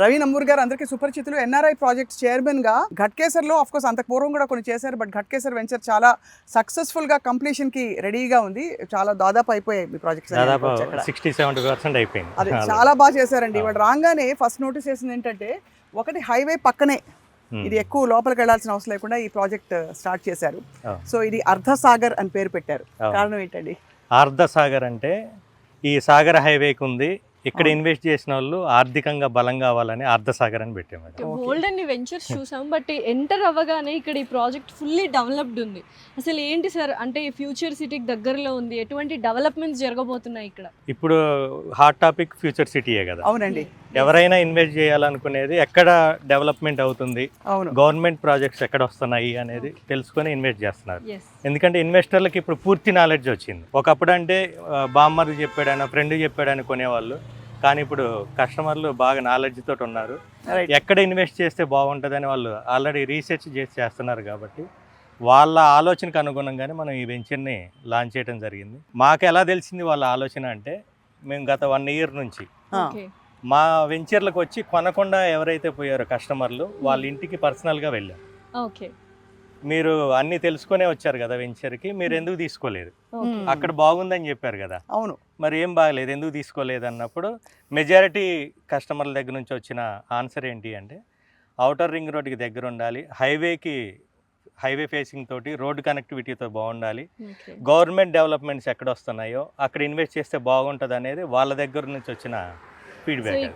రవి నంబూర్ గారు అందరికీ సుపరిచితులు. NRI project చైర్మన్గా ఘట్కేసర్లో ఆఫ్ కోర్స్ అంత పూర్వం కూడా కొన్ని చేశారు బట్ ఘట్కేసర్ వెంచర్ చాలా సక్సెస్ఫుల్గా కంప్లీషన్కి రెడీగా ఉంది. చాలా దాదాపు అయిపోయాయి మీ ప్రాజెక్ట్స్ దాదాపు సిక్స్టీ సెవెంటీ పర్సెంట్ అయిపోయింది. అదే చాలా బాగా చేశారండి. ఇవాళ రాగానే ఫస్ట్ నోటీస్ చేసింది ఏంటంటే ఒకటి హైవే పక్కనే. ఇది ఎక్కువ లోపలికి వెళ్ళాల్సిన అవసరం లేకుండా ఈ ప్రాజెక్ట్ స్టార్ట్ చేశారు. సో ఇది అర్ధసాగర్ అని పేరు పెట్టారు. కారణం ఏంటండి? ఆర్ధ సాగర్ అంటే ఈ సాగర్ హైవేకి ఉంది ఇక్కడ. ఇన్వెస్ట్ చేసిన వాళ్ళు ఆర్థికంగా బలం కావాలని ఆర్ధ సాగర్ అని పెట్టాము Okay. బోల్డ్ అన్ని వెంచర్స్ చూసాం బట్ ఎంటర్ అవ్వగానే ఇక్కడ ఈ ప్రాజెక్ట్ ఫుల్లీ డెవలప్డ్ ఉంది. అసలు ఏంటి సార్ అంటే ఈ ఫ్యూచర్ సిటీకి దగ్గరలో ఉంది ఎటువంటి డెవలప్మెంట్స్ జరగబోతున్నాయి ఇక్కడ? ఇప్పుడు హాట్ టాపిక్ ఫ్యూచర్ సిటీయే కదా. అవునండి. ఎవరైనా ఇన్వెస్ట్ చేయాలనుకునేది ఎక్కడ డెవలప్మెంట్ అవుతుంది అవును. గవర్నమెంట్ ప్రాజెక్ట్స్ ఎక్కడ వస్తున్నాయి అనేది తెలుసుకొని ఇన్వెస్ట్ చేస్తున్నారు. ఎందుకంటే ఇన్వెస్టర్లకు ఇప్పుడు పూర్తి నాలెడ్జ్ వచ్చింది. ఒకప్పుడు అంటే బామ్మర్ చెప్పాడని ఫ్రెండ్ చెప్పాడని కొనేవాళ్ళు. కానీ ఇప్పుడు కస్టమర్లు బాగా నాలెడ్జ్ తోటి ఉన్నారు. ఎక్కడ ఇన్వెస్ట్ చేస్తే బాగుంటుందని వాళ్ళు ఆల్రెడీ రీసెర్చ్ చేసి చేస్తున్నారు కాబట్టి వాళ్ళ ఆలోచనకు అనుగుణంగానే మనం ఈ వెంచర్ని లాంచ్ చేయడం జరిగింది. మాకు ఎలా తెలిసింది వాళ్ళ ఆలోచన అంటే మేము గత వన్ ఇయర్ నుంచి. ఓకే మా వెంచర్లకు వచ్చి కొనకుండా ఎవరైతే పోయారో కస్టమర్లు వాళ్ళ ఇంటికి పర్సనల్గా వెళ్ళాం. ఓకే మీరు అన్నీ తెలుసుకునే వచ్చారు కదా వెంచర్కి మీరు ఎందుకు తీసుకోలేదు? Hmm. అక్కడ బాగుందని చెప్పారు కదా. అవును. మరి ఏం బాగలేదు ఎందుకు తీసుకోలేదు అన్నప్పుడు మెజారిటీ కస్టమర్ల దగ్గర నుంచి వచ్చిన ఆన్సర్ ఏంటి అంటే అవుటర్ రింగ్ రోడ్కి దగ్గర ఉండాలి హైవేకి హైవే ఫేసింగ్ తోటి రోడ్ కనెక్టివిటీతో బాగుండాలి. గవర్నమెంట్ డెవలప్మెంట్స్ ఎక్కడ వస్తున్నాయో అక్కడ ఇన్వెస్ట్ చేస్తే బాగుంటుంది అనేది వాళ్ళ దగ్గర నుంచి వచ్చిన ఫీడ్బ్యాక్